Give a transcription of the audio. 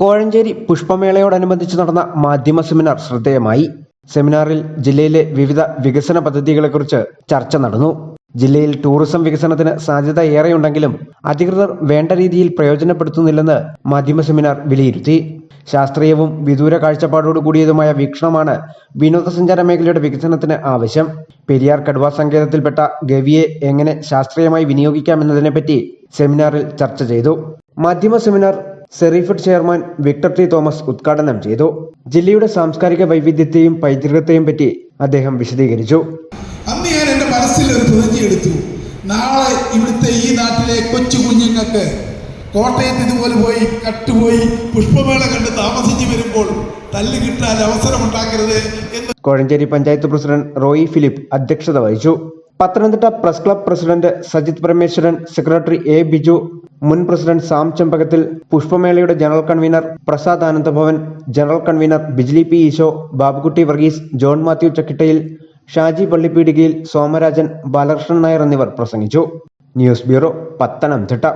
കോഴഞ്ചേരി പുഷ്പമേളയോടനുബന്ധിച്ച് നടന്ന മാധ്യമ സെമിനാർ ശ്രദ്ധേയമായി. സെമിനാറിൽ ജില്ലയിലെ വിവിധ വികസന പദ്ധതികളെക്കുറിച്ച് ചർച്ച നടന്നു. ജില്ലയിൽ ടൂറിസം വികസനത്തിന് സാധ്യത ഏറെയുണ്ടെങ്കിലും അധികൃതർ വേണ്ട രീതിയിൽ പ്രയോജനപ്പെടുത്തുന്നില്ലെന്ന് മാധ്യമ സെമിനാർ വിലയിരുത്തി. ശാസ്ത്രീയവും വിദൂര കാഴ്ചപ്പാടോട് കൂടിയതുമായ വീക്ഷണമാണ് വിനോദസഞ്ചാര മേഖലയുടെ വികസനത്തിന് ആവശ്യം. പെരിയാർ കടുവ സങ്കേതത്തിൽപ്പെട്ട ഗവിയെ എങ്ങനെ ശാസ്ത്രീയമായി വിനിയോഗിക്കാമെന്നതിനെപ്പറ്റി സെമിനാറിൽ ചർച്ച ചെയ്തു. മാധ്യമ സെമിനാർ സെറിഫഡ് ചെയർമാൻ വിക്ടർ ടി തോമസ് ഉദ്ഘാടനം ചെയ്തു. ജില്ലയുടെ സാംസ്കാരിക വൈവിധ്യത്തെയും പൈതൃകത്തെയും പറ്റി അദ്ദേഹം വിശദീകരിച്ചു. അന്ന് ഞാൻ എന്റെ മനസ്സിൽ ഒരു പ്രതിജ്ഞയെടുത്തു നാളെ ഇവിടുത്തെ ഈ നാട്ടിലെ കൊച്ചു കുഞ്ഞുങ്ങൾക്ക് കോട്ടയത്ത് ഇതുപോലെ പോയി കട്ടുപോയി പുഷ്പമേള കണ്ട് താമസിച്ചു വരുമ്പോൾ തല്ല് കിട്ടാൻ അവസരമുണ്ടാക്കരുത് എന്ന് Kozhencherry panchayat president Roy Philip അധ്യക്ഷത വഹിച്ചു. Pathanamthitta press club president Sajith Parameswaran secretary A Biju മുൻ president Sam ചെമ്പകത്തിൽ പുഷ്പമേളയുടെ general convener Prasad Anandabhavan general convener Bijli P Easo Babukutty Varghese John Mathew Chakkittayil Shaji Pallipeedikayil Somarajan Balakrishnan Nair എന്നിവർ പ്രസംഗിച്ചു. News bureau Pathanamthitta.